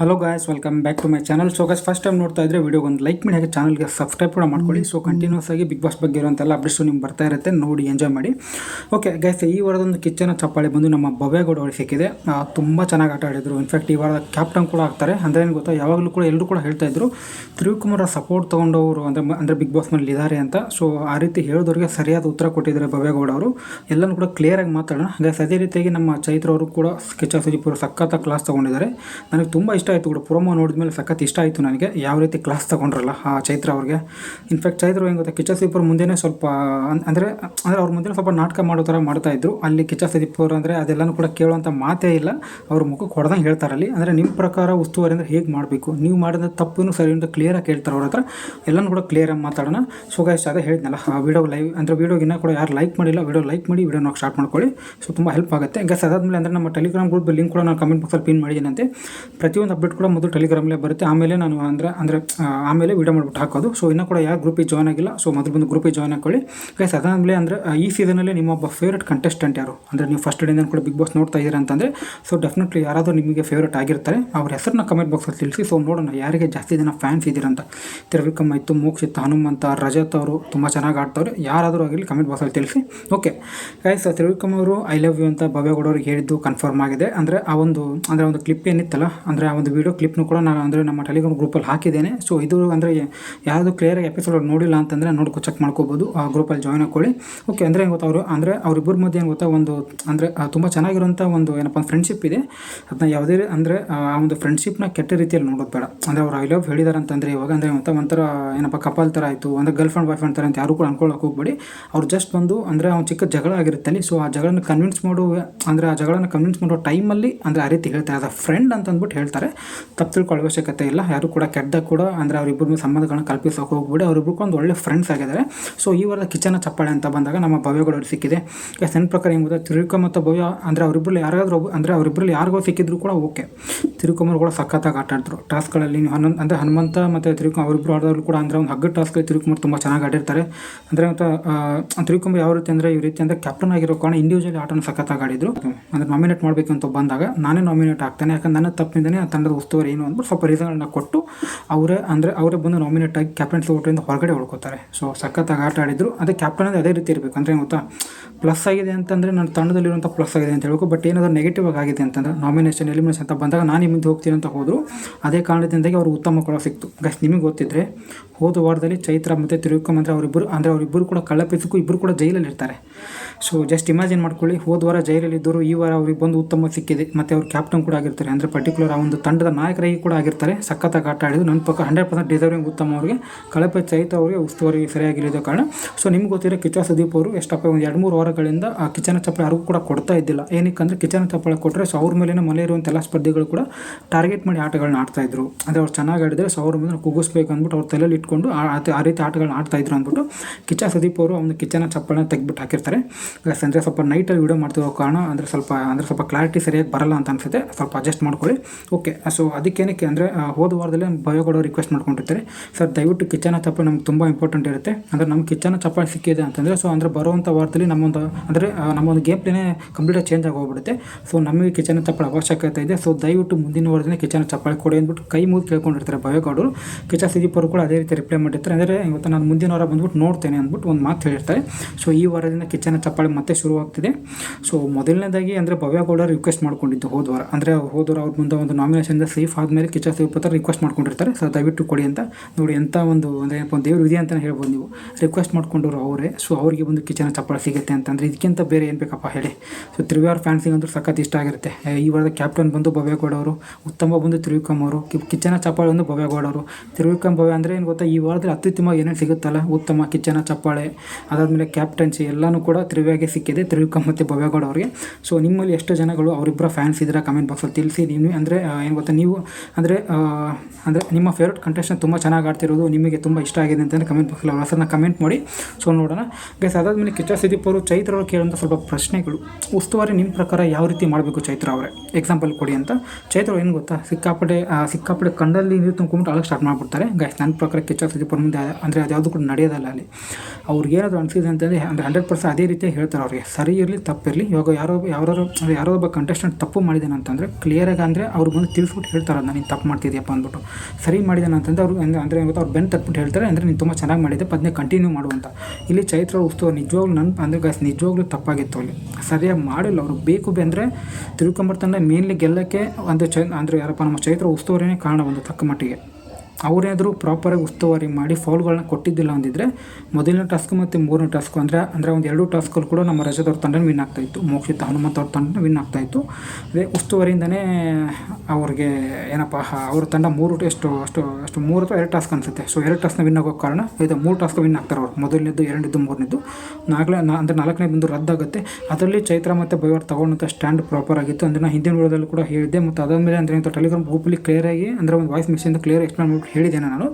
Hello guys welcome back to my channel so guys first time ನೋಡ್ತಾ ಇದ್ರೆ video ಒಂದು like ಮಾಡಿ, ಹಾಗೆ ಚಾನಲ್ಗೆ ಸಬ್ಸ್ಕ್ರೈಬ್ ಕೂಡ ಮಾಡ್ಕೊಳ್ಳಿ. ಸೊ ಕಂಟಿನ್ಯೂಸ್ ಆಗಿ ಬಿಗ್ ಬಾಸ್ ಬಗ್ಗೆ ಇರುವಂತೆಲ್ಲ ಅಪ್ಡೇಟ್ಸು ನಿಮ್ಗೆ ಬರ್ತಾ ಇರುತ್ತೆ, ನೋಡಿ ಎಂಜಾಯ್ ಮಾಡಿ. ಓಕೆ ಗೈಸ್ ಈ ವಾರದೊಂದು ಕಿಚ್ಚನ ಚಪ್ಪಾಳೆ ಬಂದು ನಮ್ಮ ಭವ್ಯಗೌಡ ಅವರು ಸಿಕ್ಕಿದೆ. ತುಂಬ ಚೆನ್ನಾಗಿ ಆಟ ಆಡಿದ್ರು. ಇನ್ಫ್ಯಾಕ್ಟ್ ಈ ವಾರದ ಕ್ಯಾಪ್ಟನ್ ಕೂಡ ಆಗ್ತಾರೆ. ಅಂದರೆ ಏನು ಗೊತ್ತಾ, ಯಾವಾಗಲೂ ಕೂಡ ಎಲ್ಲರೂ ಕೂಡ ಹೇಳ್ತಾ ಇದ್ರು ತ್ರಿವಿಕುಮಾರ್ ಸಪೋರ್ಟ್ ತೊಗೊಂಡವರು ಅಂದರೆ ಅಂದರೆ ಬಿಗ್ ಬಾಸ್ ಮೇಲೆ ಇದ್ದಾರೆ ಅಂತ. ಸೊ ಆ ರೀತಿ ಹೇಳಿದವ್ರಿಗೆ ಸರಿಯಾದ ಉತ್ತರ ಕೊಟ್ಟಿದ್ದಾರೆ ಭವ್ಯಗೌಡ ಅವರು. ಎಲ್ಲನೂ ಕೂಡ ಕ್ಲಿಯರಾಗಿ ಮಾತಾಡೋಣ. ಗೈಸ್ ಅದೇ ರೀತಿಯಾಗಿ ನಮ್ಮ ಚೈತ್ರ ಅವರು ಕೂಡ ಕಿಚ್ಚ ಸುದೀಪ್ ಅವರು ಸಖತ್ತ ಕ್ಲಾಸ್ ತೊಗೊಂಡಿದ್ದಾರೆ. ನನಗೆ ತುಂಬ ಇಷ್ಟ ಆಯಿತು ಕೂಡ ಪ್ರೊಮೋ ನೋಡಿದ ಮೇಲೆ ಸಖತ್ ಇಷ್ಟ ಆಯಿತು ನನಗೆ. ಯಾವ ರೀತಿ ಕ್ಲಾಸ್ ತೊಗೊಂಡ್ರಲ್ಲ ಆ ಚೈತ್ರ ಅವ್ರಿಗೆ. ಇನ್ಫ್ಯಾಕ್ಟ್ ಚೈತ್ರ ಹೆಂಗೆ ಗೊತ್ತಾ? ಕಿಚ್ಚ ಸುದೀಪ್ ಮುಂದೆನೇ ಸ್ವಲ್ಪ ಅಂದರೆ ಅಂದರೆ ಅವ್ರ ಮುಂದೆ ಸ್ವಲ್ಪ ನಾಟಕ ಮಾಡೋ ಥರ ಮಾಡ್ತಾ ಇದ್ರು. ಅಲ್ಲಿ ಕಿಚ್ಚ ಸುದೀಪ್ ಅವರು ಅಂದರೆ ಅದೆಲ್ಲನೂ ಕೂಡ ಕೇಳುವಂಥ ಮಾತೇ ಇಲ್ಲ. ಅವ್ರ ಮುಖಕ್ಕೆ ಹೊಡೆದಂಗೆ ಹೇಳ್ತಾರಲ್ಲಿ ಅಂದರೆ ನಿಮ್ಮ ಪ್ರಕಾರ ಉಸ್ತುವಾರಿ ಅಂದರೆ ಹೇಗೆ ಮಾಡಬೇಕು? ನೀವು ಮಾಡಿದ ತಪ್ಪು ಸರಿ ಅಂತ ಕ್ಲಿಯರಾಗಿ ಕೇಳ್ತಾರೆ ಅವ್ರ ಹತ್ರ. ಎಲ್ಲನೂ ಕೂಡ ಕ್ಲಿಯರಾಗಿ ಮಾತಾಡೋಣ. ಸೊ ಗೈಸ್ ಅದೇ ಹೇಳಿದ್ನಲ್ಲ, ಆ ವಿಡಿಯೋ ಲೈವ್ ಅಂದರೆ ವೀಡಿಯೋಗಿನ್ನ ಕೂಡ ಯಾರು ಲೈಕ್ ಮಾಡಿಲ್ಲ ವೀಡಿಯೋ ಲೈಕ್ ಮಾಡಿ ವಿಡಿಯೋನ ಸ್ಟಾರ್ಟ್ ಮಾಡ್ಕೊಳ್ಳಿ. ಸೊ ತುಂಬ ಹೆಲ್ಪ್ ಆಗುತ್ತೆ. ಗೈಸ್ ಅದಾದಮೇಲೆ ಅಂದರೆ ನಮ್ಮ ಟೆಲಿಗ್ರಾಮ್ ಗ್ರೂಪ್ ಲಿಂಕ್ ಕೂಡ ನಾನು ಕಮೆಂಟ್ ಬಾಕ್ಸಲ್ಲಿ ಪಿನ್ ಮಾಡಿದ್ದೀನಂತೆ ಪ್ರತಿಯೊಂದು ಅಪ್ಡೇಟ್ ಕೂಡ ಮೊದಲು ಟೆಲಿಗ್ರಾಮಲ್ಲೇ ಬರುತ್ತೆ. ಆಮೇಲೆ ನಾನು ಅಂದರೆ ಅಂದರೆ ಆಮೇಲೆ ವಿಡಿಯೋ ಮಾಡಿಬಿಟ್ಟು ಹಾಕೋದು. ಸೊ ಇನ್ನೂ ಕೂಡ ಯಾರು ಗ್ರೂಪಿಗೆ ಜಾಯ್ನ್ ಆಗಿಲ್ಲ ಸೊ ಮೊದಲು ಬಂದು ಗ್ರೂಪಿಗೆ ಜಾಯ್ನ್ ಹಾಕೊಳ್ಳಿ. ಗೈಸ್ ಅದಾದಮೇಲೆ ಅಂದರೆ ಈ ಸೀಸನಲ್ಲಿ ನಿಮ್ಮ ಒಬ್ಬ ಫೇವ್ರೆಟ್ ಕಂಟೆಸ್ಟೆಂಟ್ ಯಾರು? ಅಂದರೆ ನೀವು ಫಸ್ಟ್ ಡೇ ಕೂಡ ಬಿಗ್ ಬಾಸ್ ನೋಡ್ತಾ ಇದ್ದೀರಾ ಅಂತಂದರೆ ಸೊ ಡೆಫಿನೆಟ್ಲಿ ಯಾರಾದರೂ ನಿಮಗೆ ಫೇವ್ರೇಟ್ ಆಗಿರ್ತಾರೆ. ಅವ್ರ ಹೆಸರನ್ನ ಕಮೆಂಟ್ ಬಾಕ್ಸಲ್ಲಿ ತಿಳಿಸಿ. ಸೊ ನೋಡೋಣ ಯಾರಿಗೆ ಜಾಸ್ತಿ ಜನ ಫ್ಯಾನ್ಸ್ ಇದ್ದೀರಂತ ಇತ್ತು ಮೋಕ್ಷ ಮೋಕ್ಷಿತ್, ಹನುಮಂತ, ರಜತ್ ಅವರು ತುಂಬ ಚೆನ್ನಾಗಿ ಆಡ್ತವ್ರೆ. ಯಾರಾದರೂ ಆಗಿರಲಿ ಕಮೆಂಟ್ ಬಾಕ್ಸಲ್ಲಿ ತಿಳಿಸಿ. ಓಕೆ ಗೈಸ್ ತಿರುವಿಕಮ್ಮ ಅವರು ಐ ಲವ್ ಯು ಅಂತ ಭವ್ಯಗೌಡ ಅವ್ರಿಗೆ ಹೇಳಿದ್ದು ಕನ್ಫರ್ಮ್ ಆಗಿದೆ. ಅಂದರೆ ಆ ಒಂದು, ಅಂದರೆ ಒಂದು ಕ್ಲಿಪ್ ಏನಿತ್ತಲ್ಲ, ಅಂದರೆ ಆ ಒಂದು ವೀಡಿಯೋ ಕ್ಲಿಪ್ನು ಕೂಡ ನಾನು ಅಂದರೆ ನಮ್ಮ ಟೆಲಿಗ್ರಾಮ್ ಗ್ರೂಪಲ್ಲಿ ಹಾಕಿದ್ದೇನೆ. ಸೊ ಇದು ಅಂದರೆ ಯಾವುದು ಕ್ಲಿಯರಾಗಿ ಎಪಿಸೋಡ್ ನೋಡಿಲ್ಲ ಅಂತಂದರೆ ನೋಡ್ಕೊ ಚೆಕ್ ಮಾಡ್ಕೋಬೋದು. ಆ ಗ್ರೂಪಲ್ಲಿ ಜಾಯ್ನ್ ಹಾಕೊಳ್ಳಿ ಓಕೆ ಅಂದರೆ ಏನು ಗೊತ್ತಾ ಅವರು? ಅಂದರೆ ಅವರಿಬ್ಬರ ಮಧ್ಯೆ ಏನು ಗೊತ್ತಾ ಒಂದು ಅಂದರೆ ತುಂಬ ಚೆನ್ನಾಗಿರುವಂಥ ಒಂದು ಏನಪ್ಪ ಫ್ರೆಂಡ್ಶಿಪ್ ಇದೆ. ಅದನ್ನ ಯಾವುದೇ ಅಂದರೆ, ಆ ಒಂದು ಫ್ರೆಂಡ್ಶಿಪ್ನ ಕೆಟ್ಟ ರೀತಿಯಲ್ಲಿ ನೋಡೋದು ಬೇಡ. ಅಂದರೆ ಅವ್ರು ಐ ಲವ್ ಹೇಳಿದಾರೆ ಅಂತಂದರೆ ಇವಾಗ ಅಂದರೆ ಮತ್ತೆ ಒಂಥರ ಏನಪ್ಪ ಕಪಲ್ ಥರ ಆಯಿತು. ಅಂದರೆ ಗರ್ಲ್ ಫ್ರೆಂಡ್ ಬಾಯ್ ಫ್ರೆಂಡ್ ಥರ ಅಂತ ಯಾರು ಕೂಡ ಅನ್ಕೊಳ್ಳೋಕೆ ಹೋಗ್ಬೇಡಿ. ಅವ್ರು ಜಸ್ಟ್ ಬಂದು ಅಂದರೆ ಅವ್ನು ಚಿಕ್ಕ ಜಗಳ ಆಗಿರುತ್ತಲ್ಲಿ. ಸೊ ಆ ಜಗಳನ ಕನ್ವಿನ್ಸ್ ಮಾಡೋ, ಅಂದರೆ ಆ ಜಗಳನ ಕನ್ವಿನ್ಸ್ ಮಾಡೋ ಟೈಮಲ್ಲಿ ಅಂದರೆ ಆ ರೀತಿ ಹೇಳ್ತಾರೆ. ಅದ ಫ್ರೆಂಡ್ ಅಂತ ಅಂದ್ಬಿಟ್ಟು ಹೇಳ್ತಾರೆ. ತಪ್ಪು ತಿಳ್ಕೊಳ್ಳೋ ಅವಶ್ಯಕತೆ ಇಲ್ಲ. ಯಾರು ಕೂಡ ಕೆಟ್ಟದಾಗ ಕೂಡ ಅಂದರೆ ಅವರಿಬ್ಬರು ಸಂಬಂಧಗಳನ್ನ ಕಲ್ಪಿಸೋಕೆ ಹೋಗ್ಬಿಡಿ. ಅವರಿಬ್ಬರು ಒಂದು ಒಳ್ಳೆ ಫ್ರೆಂಡ್ಸ್ ಆಗಿದ್ದಾರೆ. ಸೊ ಈ ವಾರದ ಕಿಚನ ಚಪ್ಪಾಳೆ ಅಂತ ಬಂದಾಗ ನಮ್ಮ ಭವ್ಯಗಳು ಅವ್ರಿಗೆ ಸಿಕ್ಕಿದೆ. ನನ್ನ ಪ್ರಕಾರ ಏನು ಗೊತ್ತಾ ತಿರುಕ ಮತ್ತು ಭವ್ಯ ಅಂದರೆ ಅವರಿಬ್ಬರಲ್ಲಿ ಯಾರಾದರೂ ಅಂದರೆ ಅವರಿಬ್ಬರಲ್ಲಿ ಯಾರಿಗೋ ಸಿಕ್ಕಿದ್ರು ಕೂಡ ಓಕೆ ತಿರುಕುಮಾರ್ ಕೂಡ ಸಖತ್ತಾಗಿ ಆಟ ಆಡಿದ್ರು ಟಾಸ್ಕ್ಗಳಲ್ಲಿ ಹನ್ನೊಂದು ಅಂದರೆ ಹನುಮಂತ ಮತ್ತು ತಿರುಕು ಅವರಿಬ್ಬರು ಆಡೋರು ಕೂಡ ಅಂದರೆ ಒಂದು ಹಗ್ಗ ಟಾಸ್ಕಲ್ಲಿ ತಿರುಕುಮಾರ್ ತುಂಬ ಚೆನ್ನಾಗಿ ಆಡಿರ್ತಾರೆ. ಅಂದರೆ ಮತ್ತು ತಿರುಕುಮಾರ್ ಯಾವ ರೀತಿ ಅಂದರೆ ಈ ರೀತಿ ಅಂದರೆ ಕ್ಯಾಪ್ಟನ್ ಆಗಿರೋ ಕಾರಣ ಇಂಡಿವಿಜುವಲಿ ಆಟನ ಸಖತ್ತಾಗಿ ಆಡಿದ್ರು. ಅಂದರೆ ನಾಮಿನೇಟ್ ಮಾಡಬೇಕು ಅಂತ ಬಂದಾಗ ನಾನೇ ನಾಮಿನೇಟ್ ಆಗ್ತಾನೆ. ಯಾಕಂದ್ರೆ ನನ್ನ ತಪ್ಪಿಂದನೇ ತಂಡದ ಉಸ್ತುವಾರಿ ಏನು ಅಂದ್ಬಿಟ್ಟು ಸ್ವಲ್ಪ ರೀಸನ್ಗಳನ್ನ ಕೊಟ್ಟು ಅವರೇ, ಅಂದರೆ ಅವರೇ ಬಂದು ನಾಮಿನೇಟ್ ಆಗಿ ಕ್ಯಾಪ್ಟನ್ಸ್ ಓಟಿಂದ ಹೊರಗಡೆ ಉಳ್ಕೋತಾರೆ ಸೊ ಸಖತ್ತಾಗಿ ಆಟ ಆಡಿದ್ರು. ಅದೇ ಕ್ಯಾಪ್ಟನ್ ಅಂದರೆ ಅದೇ ರೀತಿ ಇರಬೇಕು. ಅಂದರೆ ಗೊತ್ತಾ? ಪ್ಲಸ್ ಆಗಿದೆ ಅಂತಂದರೆ ನನ್ನ ತಂಡದಲ್ಲಿರುವಂಥ ಪ್ಲಸ್ ಆಗಿದೆ ಅಂತ ಹೇಳ್ಬೇಕು. ಬಟ್ ಏನಾದರೂ ನೆಗೆಟಿವ್ ಆಗಿದೆ ಅಂತಂದ್ರೆ ನಾಮಿನೇಷನ್ ಎಲಿಮಿನೇಷನ್ ಅಂತ ಬಂದಾಗ ನಾನು ನಿಮ್ಮಿಂದ ಮುಂದೆ ಹೋಗ್ತೀನಿ ಅಂತ ಹೋದರು. ಅದೇ ಕಾರಣದಿಂದಾಗಿ ಅವರು ಉತ್ತಮ ಕೂಡ ಸಿಕ್ತು. ಗಸ್ ನಿಮಗೆ ಗೊತ್ತಿದ್ರೆ ಹೋದ ವಾರದಲ್ಲಿ ಚೈತ್ರ ಮತ್ತು ತಿರುವಿಕಮ್ ಅಂದರೆ ಅವರಿಬ್ಬರು ಅಂದರೆ ಅವರಿಬ್ಬರು ಕೂಡ ಕಳ್ಳಪಿಸಕ್ಕೂ ಇಬ್ಬರು ಕೂಡ ಜೈಲಲ್ಲಿ ಇರ್ತಾರೆ. ಸೊ ಜಸ್ಟ್ ಇಮ್ಯಾಜಿನ್ ಮಾಡ್ಕೊಳ್ಳಿ. ಹೋದ ವಾರ ಜೈಲಲ್ಲಿ ಇದ್ದರು ಈ ವಾರ ಅವ್ರಿಗೆ ಬಂದು ಉತ್ತಮ ಸಿಕ್ಕಿದೆ. ಮತ್ತು ಅವ್ರು ಕ್ಯಾಪ್ಟನ್ ಕೂಡ ಆಗಿರ್ತಾರೆ. ಅಂದರೆ ಪರ್ಟಿಕ್ಯುಲರ್ ಆ ಒಂದು ತಂಡದ ನಾಯಕರಾಗಿ ಕೂಡ ಆಗಿರ್ತಾರೆ. ಸಖತ್ತಾಗಿ ಆಟ ಆಡಿದ್ರು ನನ್ನ ಪಕ್ಕ ಹಂಡ್ರೆಡ್ ಪರ್ಸೆಂಟ್ ಡಿಸರ್ವಿಂಗ್ ಉತ್ತಮ ಅವರಿಗೆ. ಕಳಪೆ ಚೈತ ಅವರಿಗೆ ಉಸ್ತುವಾರಿ ಸರಿಯಾಗಿರೋ ಕಾರಣ. ಸೊ ನಿಮ್ಗೆ ಗೊತ್ತಿರೋ ಕಿಚ್ಚ ಸುದೀಪ್ ಅವರು ಎಷ್ಟಪ್ಪ ಒಂದು ಎರಡು ಮೂರು ವಾರಗಳಿಂದ ಆ ಕಿಚನ ಚಪ್ಪಳ ಯಾರಿಗೂ ಕೂಡ ಕೊಡ್ತಾ ಇದ್ದಿಲ್ಲ. ಏನಕ್ಕೆ ಕಿಚನ ಚಪ್ಪಳ ಕೊಟ್ಟರೆ ಸೊ, ಅವ್ರ ಮೇಲಿನ ಮನೆ ಇರುವಂಥ ಎಲ್ಲ ಸ್ಪರ್ಧೆಗಳು ಕೂಡ ಟಾರ್ಗೆಟ್ ಮಾಡಿ ಆಟಗಳನ್ನ ಆಡ್ತಾ ಇದ್ರು. ಅಂದರೆ ಅವ್ರು ಚೆನ್ನಾಗಿ ಆಡಿದರೆ ಸೊ, ಅವ್ರ ಮುಂದೆ ಕುಗ್ಗಿಸ್ಬೇಕು ಅಂದ್ಬಿಟ್ಟು ಅವ್ರ ತಲೆಯಲ್ಲಿ ಇಟ್ಕೊಂಡು ಆ ರೀತಿ ಆಟಗಳನ್ನ ಆಡ್ತಾ ಇದ್ರು ಅಂದ್ಬಿಟ್ಟು ಕಿಚ್ಚ ಸುದೀಪ್ ಅವರು ಅವ್ನ ಕಿಚನ ಚಪ್ಪಳನ್ನ ತೆಗ್ಬಿಟ್ಟು ಹಾಕಿರ್ತಾರೆ. ಸಂಜೆ ಸ್ವಲ್ಪ ನೈಟಲ್ಲಿ ವಿಡಿಯೋ ಮಾಡ್ತಿರೋ ಕಾರಣ ಅಂದರೆ ಸ್ವಲ್ಪ ಅಂದರೆ ಸ್ವಲ್ಪ ಕ್ಲಾರಿಟಿ ಸರಿಯಾಗಿ ಬರಲ್ಲ ಅಂತ ಅನ್ಸುತ್ತೆ. ಸ್ವಲ್ಪ ಅಡ್ಜಸ್ಟ್ ಮಾಡ್ಕೊಳ್ಳಿ. ಓಕೆ ಸೊ ಅದಕ್ಕೇನಕ್ಕೆ ಅಂದರೆ ಹೋದ ವಾರದಲ್ಲೇ ಕೊಡೋ ರಿಕ್ವೆಸ್ಟ್ ಮಾಡ್ಕೊಂಡಿರ್ತಾರೆ. ಸರ್ ದಯವಿಟ್ಟು ಕಿಚನ ಚಪ್ಪಳ ನಮ್ಗೆ ತುಂಬ ಇಂಪಾರ್ಟೆಂಟ್ ಇರುತ್ತೆ. ಅಂದರೆ ನಮ್ಮ ಕಿಚನ ಚಪ್ಪಳ ಸಿಕ್ಕಿದೆ ಅಂತಂದರೆ ಸೊ ಅಂದರೆ ಬರುವಂಥ ವಾರದಲ್ಲಿ ನಮ್ಮೊಂದು, ಅಂದರೆ ನಮ್ಮೊಂದು ಗೇಮ್ ಪ್ಲೇನೇ ಕಂಪ್ಲೀಟಾಗಿ ಚೇಂಜ್ ಆಗೋಗ್ಬಿಡುತ್ತೆ ಸೊ ನಮಗೆ ಕಿಚನ ಚಪ್ಪಳ ಅವಶ್ಯಕತೆ ಇದೆ. ಸೊ ದಯವಿಟ್ಟು ಮುಂದಿನ ವಾರದಲ್ಲಿ ಕಿಚನ ಚಪ್ಪಳ ಕೊಡಿ ಅಂದ್ಬಿಟ್ಟು ಕೈ ಮುಗಿದು ಕೇಳ್ಕೊಂಡಿರ್ತಾರೆ ಬಯೋಗೌಡರು ಕಿಚ ಸಿದಿಪರು ಕೂಡ ಅದೇ ರೀತಿ ರಿಪ್ಲೈ ಮಾಡಿರ್ತಾರೆ. ಅಂದರೆ, ಇವತ್ತು ನಾನು ಮುಂದಿನ ವಾರ ಬಂದ್ಬಿಟ್ಟು ನೋಡ್ತೇನೆ ಅಂದ್ಬಿಟ್ಟು ಒಂದು ಮಾತು ಹೇಳಿರ್ತಾರೆ. ಸೊ ಈ ವಾರದಿಂದ ಕಿಚನ ಚಪ್ಪಾಳೆ ಮತ್ತೆ ಶುರುವಾಗ್ತಿದೆ. ಸೊ ಮೊದಲನೇದಾಗಿ ಅಂದರೆ ಭವ್ಯಗೌಡ ರಿಕ್ವೆಸ್ಟ್ ಮಾಡ್ಕೊಂಡಿದ್ದು ಹೋದ ವಾರ. ಅಂದರೆ, ಹೋದವಾರ ಅವ್ರ ಮುಂದೆ ಒಂದು ನಾಮಿನೇಷನ್ದ ಸೇಫ್ ಆದಮೇಲೆ ಕಿಚ್ಚ ಸೇಫ್ ಹತ್ರ ರಿಕ್ವೆಸ್ಟ್ ಮಾಡ್ಕೊಂಡಿರ್ತಾರೆ. ಸೊ ದಯವಿಟ್ಟು ಕೊಡಿ ಅಂತ ನೋಡಿ ಎಂಥ ಒಂದು ಅಂದರೆ ಒಂದು ದೇವ್ರ ವಿಧಿ ಅಂತಲೇ ಹೇಳ್ಬೋದು ನೀವು. ರಿಕ್ವೆಸ್ಟ್ ಮಾಡ್ಕೊಂಡವ್ರು ಅವರೇ. ಸೊ ಅವರಿಗೆ ಒಂದು ಕಿಚನ ಚಪ್ಪಾಳೆ ಸಿಗುತ್ತೆ ಅಂತಂದರೆ ಇದಕ್ಕಿಂತ ಬೇರೆ ಏನು ಬೇಕಪ್ಪ ಹೇಳಿ. ಸೊ ತ್ರಿವಿಆರ್ ಫ್ಯಾನ್ಸಿಗೆ ಅಂತೂ ಸಖತ್ ಇಷ್ಟ ಆಗಿರುತ್ತೆ. ಈ ವಾರದ ಕ್ಯಾಪ್ಟನ್ ಬಂದು ಭವ್ಯಗೌಡ ಅವರು ಉತ್ತಮ ಬಂದು ತ್ರಿವಿಕಮ್ ಅವರು ಕಿಚನ ಚಪ್ಪಾಳೆ ಒಂದು ಭವ್ಯಗೌಡ ಅವರು ತ್ರಿವಿಕ್ರಮ್ ಭವ್ಯ ಅಂದರೆ ಏನು ಗೊತ್ತಾ, ಈ ವಾರದಲ್ಲಿ ಅತ್ಯುತ್ತಮ ಏನೇನು ಸಿಗುತ್ತಲ್ಲ, ಉತ್ತಮ ಕಿಚನ ಚಪ್ಪಾಳೆ, ಅದಾದಮೇಲೆ ಕ್ಯಾಪ್ಟನ್ಸಿ ಎಲ್ಲನೂ ಕೂಡ ತ್ರಿವ್ಯಾಗೆ ಸಿಕ್ಕಿದೆ ತ್ರಿವಿಕಮ್ ಮತ್ತು ಭವ್ಯಗೌಡ ಅವರಿಗೆ ಸೊ ನಿಮ್ಮಲ್ಲಿ ಎಷ್ಟು ಜನಗಳು, ಅವರಿಬ್ಬರ ಫ್ಯಾನ್ಸ್ ಇದ್ದರೆ ಕಮೆಂಟ್ ಬಾಕ್ಸಲ್ಲಿ ತಿಳಿಸಿ. ನೀವು ಅಂದರೆ ಏನು ಗೊತ್ತಾ ನೀವು, ಅಂದರೆ ಅಂದರೆ ನಿಮ್ಮ ಫೇವ್ರೆಟ್ ಕಂಟೆಸ್ಟೆಂಟ್ ತುಂಬ ಚೆನ್ನಾಗಿ ಆಡ್ತಿರೋದು, ನಿಮಗೆ ತುಂಬ ಇಷ್ಟ ಆಗಿದೆ ಅಂತಂದರೆ ಕಮೆಂಟ್ ಬಾಕ್ಸಲ್ಲಿ ಅವ್ರ ಹೆಸರನ್ನ ಕಮೆಂಟ್ ಮಾಡಿ. ಸೊ ನೋಡೋಣ. ಗೈಸ್ ಅದಾದಮೇಲೆ ಕಿಚ್ಚ ಸುದೀಪ್ ಅವರು, ಚೈತ್ರ ಅವರು ಕೇಳುವಂಥ ಸ್ವಲ್ಪ ಪ್ರಶ್ನೆಗಳು. ಉಸ್ತುವಾರಿ ನಿಮ್ಮ ಪ್ರಕಾರ ಯಾವ ರೀತಿ ಮಾಡಬೇಕು ಚೈತ್ರ ಅವರೇ? ಎಕ್ಸಾಂಪಲ್ ಕೊಡಿ ಅಂತ. ಚೈತ್ರ ಏನು ಗೊತ್ತಾ? ಸಿಕ್ಕಾಪಡೆ ಸಿಕ್ಕಾಪಡೆ ಕಂಡಲ್ಲಿ ನೀರು ತುಂಬ್ಕೊಂಬಿಟ್ಟು ಅಳಗೆ ಸ್ಟಾರ್ಟ್ ಮಾಡಿಬಿಡ್ತಾರೆ. ಗೈಸ್ ನನ್ನ ಪ್ರಕಾರ ಕಿಚ್ಚ ಸುದೀಪ್ ಅವ್ರ ಮುಂದೆ, ಅಂದರೆ ಅದು ಯಾವುದು ಕೂಡ ನಡೆಯೋದಲ್ಲ ಅಲ್ಲಿ. ಅವ್ರಿಗೆ ಏನಾದರೂ ಅನಿಸಿದೆ ಅಂತಂದರೆ ಅಂದರೆ ಹಂಡ್ರೆಡ್ ಪರ್ಸೆಂಟ್ ಅದೇ ರೀತಿ ಹೇಳ್ತಾರೆ ಅವ್ರಿಗೆ. ಸರಿ ಇರಲಿ ತಪ್ಪಿರಲಿ ಇವಾಗ ಯಾರೋ ಯಾರೋ ಯಾರೋ ಒಬ್ಬ ಕಂಟೆಸ್ಟೆಂಟ್ ತಪ್ಪು ಮಾಡಿದ್ದಾನೆ ಅಂತಂದರೆ ಕ್ಲಿಯರಾಗಿ ಅಂದರೆ ಅವ್ರು ಬಂದು ನಿಲ್ಲಿಸ್ಬಿಟ್ಟು ಹೇಳ್ತಾರೆ ನಾನು ನೀನು ತಪ್ಪು ಮಾಡ್ತಿದ್ಯಪ್ಪ ಅಂದ್ಬಿಟ್ಟು. ಸರಿ ಮಾಡಿದಾನೆ ಅಂತಂದ್ರೆ ಅವ್ರು ಅಂದರೆ ಅಂದರೆ ಗೊತ್ತಾ ಅವ್ರು ಬೆನ್ನು ತಪ್ಪಿಬಿಟ್ಟು ಹೇಳ್ತಾರೆ, ಅಂದರೆ ನೀನು ತುಂಬ ಚೆನ್ನಾಗಿ ಮಾಡಿದ್ದೆ ಅದನ್ನೇ ಕಂಟಿನ್ಯೂ ಮಾಡುವಂತ ಇಲ್ಲಿ ಚೈತ್ರ ಉತ್ಸವ ನಿಜವಾಗ್ಲೂ ನನ್ನ ಅಂದರೆ ಗ್ಯಾಸ್ ನಿಜವಾಗ್ಲೂ ತಪ್ಪಾಗಿತ್ತು ಅಲ್ಲಿ. ಸರಿಯಾಗಿ ಮಾಡಿಲ್ಲ ಅವರು. ಬೇಕು ಬಂದರೆ ತಿರುಕೊಂಬರ್ತಂಡ ಮೇನ್ಲಿ ಗೆಲ್ಲಕ್ಕೆ ಒಂದು ಚೈ, ಅಂದರೆ ಯಾರಪ್ಪ, ನಮ್ಮ ಚೈತ್ರ ಉಸ್ತುವರೇನೇ ಕಾರಣ ಒಂದು ತಕ್ಕ ಮಟ್ಟಿಗೆ. ಅವರೇನಾದರೂ ಪ್ರಾಪರಾಗಿ ಉಸ್ತುವಾರಿ ಮಾಡಿ ಫೌಲ್ಗಳನ್ನ ಕೊಟ್ಟಿದ್ದಿಲ್ಲ ಅಂದಿದ್ರೆ, ಮೊದಲನೇ ಟಾಸ್ಕ್ ಮತ್ತು ಮೂರನೇ ಟಾಸ್ಕ್ ಅಂದರೆ ಅಂದರೆ ಒಂದು ಎರಡು ಟಾಸ್ಕಲ್ಲಿ ಕೂಡ ನಮ್ಮ ರಜದವ್ರ ತಂಡ ವಿನ್ ಆಗ್ತಾಯಿತ್ತು ಮೋಕ್ಷಿತ ಹನುಮಂತ ಅವ್ರ ತಂಡ ವಿನ್ ಆಗ್ತಾಯಿತ್ತು ಅದೇ ಉಸ್ತುವಾರಿಯಿಂದನೇ ಅವ್ರಿಗೆ ಏನಪ್ಪ ಅವ್ರ ತಂಡ ಮೂರು ಎಷ್ಟು, ಅಷ್ಟು ಅಷ್ಟು ಮೂರು ಅಥವಾ ಎರಡು ಟಾಸ್ಕ್ ಅನಿಸುತ್ತೆ. ಸೊ ಎರಡು ಟಾಸ್ಕ್ನ ವಿನ್ ಆಗೋ ಕಾರಣ ಇದು ಮೂರು ಟಾಸ್ಕ್ ವಿನ್ ಆಗ್ತಾರೆ ಅವ್ರು. ಮೊದಲನೇದು ಎರಡನೇದು ಮೂರನೇದು ನಾಲ್ಕನೇ ಅಂದರೆ ನಾಲ್ಕನೇ ಬಂದು ರದ್ದಾಗುತ್ತೆ. ಅದರಲ್ಲಿ ಚೈತ್ರ ಮತ್ತು ಬೈವರ್ ತಗೊಂಡಂಥ ಸ್ಟ್ಯಾಂಡ್ ಪ್ರಾಪರ್ ಆಗಿತ್ತು. ಅಂದರೆ ನಾನು ಹಿಂದಿನ ವಿಡಿಯೋದಲ್ಲಿ ಕೂಡ ಹೇಳಿದ್ದೆ. ಮತ್ತು ಅದಾದಮೇಲೆ ಅಂದರೆ ಟೆಲಿಗ್ರಾಮ್ ಗ್ರೂಪಲ್ಲಿ ಕ್ಲಿಯರಾಗಿ ಅಂದರೆ ಒಂದು ವಾಯ್ಸ್ ಮೆಸೇಜಿಂದ ಕ್ಲಿಯರ್ ಎಕ್ಸ್ಪ್ಲೇನ್ ಮಾಡ್ಬಿಟ್ಟು ಹೇಳಿದ್ದೇನೆ ನಾನು.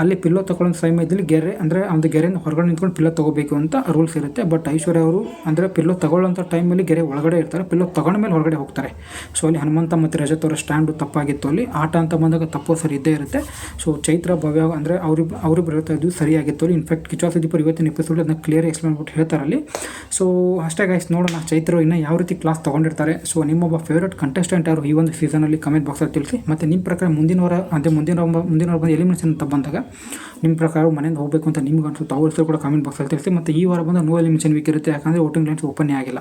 ಅಲ್ಲಿ ಪಿಲ್ಲೋ ತಗೊಳ್ಳೋ ಸಮಯದಲ್ಲಿ ಗೆರೆ, ಅಂದರೆ ಒಂದು ಗೆರೆಯಿಂದ ಹೊರಗಡೆ ನಿಂತ್ಕೊಂಡು ಪಿಲ್ಲೋ ತೊಗೋಬೇಕು ಅಂತ ರೂಲ್ಸ್ ಇರುತ್ತೆ. ಬಟ್ ಐಶ್ವರ್ಯ ಅವರು, ಅಂದರೆ ಪಿಲ್ಲೋ ತಗೊಳ್ಳೋಂಥ ಟೈಮಲ್ಲಿ ಗೆರೆ ಒಳಗಡೆ ಇರ್ತಾರೆ ಪಿಲ್ಲೋ ತಗೊಂಡ ಮೇಲೆ ಹೊರಗಡೆ ಹೋಗ್ತಾರೆ. ಸೊ ಅಲ್ಲಿ ಹನುಮಂತ ಮತ್ತು ರಜತ್ ಅವರ ಸ್ಟ್ಯಾಂಡು ತಪ್ಪಾಗಿತ್ತು ಅಲ್ಲಿ. ಆಟ ಅಂತ ಬಂದಾಗ ತಪ್ಪು ಸರಿ ಇದ್ದೇ ಇರುತ್ತೆ. ಸೊ ಚೈತ್ರ, ಭವ್ಯ ಅಂದರೆ ಅವ್ರಿಬ್ಬ ಅವರಿಬ್ಬರು ಹೇಳ್ತಾ ಇದ್ದು ಸರಿಯಾಗಿತ್ತು ಅಲ್ಲಿ. ಇನ್ಫ್ಯಾಕ್ಟ್ ಕಿಚಾ ಅವರು ಇವತ್ತಿನ ಎಪಿಸೋಡ್ ಅದನ್ನ ಕ್ಲಿಯರ್ ಎಕ್ಸ್ಪ್ಲೇನ್ ಮಾಡ್ಬಿಟ್ಟು ಹೇಳ್ತಾರೆ ಅಲ್ಲಿ. ಸೊ ಅಷ್ಟೇ ಗೈಸ್ ನೋಡೋಣ ಚೈತ್ರ ಇನ್ನು ಯಾವ ರೀತಿ ಕ್ಲಾಸ್ ತೊಗೊಂಡಿರ್ತಾರೆ. ಸೊ ನಿಮ್ಮೊಬ್ಬ ಫೇವ್ರೇಟ್ ಕಂಟೆಸ್ಟೆಂಟ್ ಯಾರು ಈ ಒಂದು ಸೀಸನಲ್ಲಿ ಕಮೆಂಟ್ ಬಾಕ್ಸಲ್ಲಿ ತಿಳಿಸಿ. ಮತ್ತು ನಿಮ್ಮ ಪ್ರಕಾರ ಮುಂದಿನ ವಾರ ಅಂದರೆ ಮುಂದಿನ ಮುಂದಿನ ವಾರ ಬಂದು ಎಲಿಮಿನೇಷನ್ ಅಂತ ಬಂದಾಗ ನಿಮ್ಮ ಪ್ರಕಾರ ಮನೆಯಿಂದ ಹೋಗಬೇಕು ಅಂತ ನಿಮ್ಗೆ ಅನ್ಸುತ್ತೆ ಅವ್ರ ಹೆಸರು ಕೂಡ ಕಮೆಂಟ್ ಬಾಕ್ಸಲ್ಲಿ ತಿಳಿಸಿ ಮತ್ತು ಈ ವಾರ ಬಂದು ನೋ ಎಲಿಮಿನೇಷನ್ ವೀಕ್ ಇರುತ್ತೆ. ಯಾಕಂದರೆ ವೋಟಿಂಗ್ ಲೈನ್ಸ್ ಓಪನ್ನೇ ಆಗಿಲ್ಲ.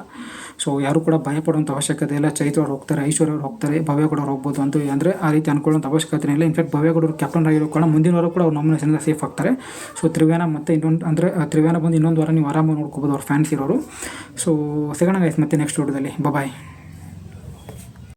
ಸೊ ಯಾರು ಕೂಡ ಭಯ ಪಡುವಂಥ ಅವಶ್ಯಕತೆ ಇಲ್ಲ. ಚೈತ್ರ ಅವ್ರು ಹೋಗ್ತಾರೆ, ಐಶ್ವರ್ಯ ಅವ್ರು ಹೋಗ್ತಾರೆ, ಭವ್ಯ ಕೂಡ ಅವ್ರು ಹೋಗ್ಬೋದು ಅಂತ ಅಂದರೆ ಆ ರೀತಿ ಅನ್ಕೊಳ್ಳೋಂಥ ಅವಶ್ಯಕತೆ ಇಲ್ಲ. ಇನ್ಫ್ಯಾಕ್ಟ್ ಭವ್ಯ ಕೂಡ ಕ್ಯಾಪ್ಟನ್ ಆಗಿರೋ ಕಾರಣ ಮುಂದಿನ ವಾರ ಕೂಡ ಅವ್ರು ನಾಮಿನೇಷನ್ಗೆ ಸೇಫ್ ಆಗ್ತಾರೆ. ಸೊ ತ್ರಿವೇಣ ಮತ್ತು ಇನ್ನೊಂದು ಅಂದರೆ ತ್ರಿವೇಣ ಬಂದು ಇನ್ನೊಂದು ವಾರ ನೀವು ಆರಾಮಾಗಿ ನೋಡ್ಕೋಬೋದು ಅವ್ರ ಫ್ಯಾನ್ಸ್ ಇರೋರು. ಸೊ ಸಿಗೋಣ ಗೈಸ್ ಮತ್ತೆ ನೆಕ್ಸ್ಟ್ ವಿಡಿಯೋದಲ್ಲಿ ಬಾಯ್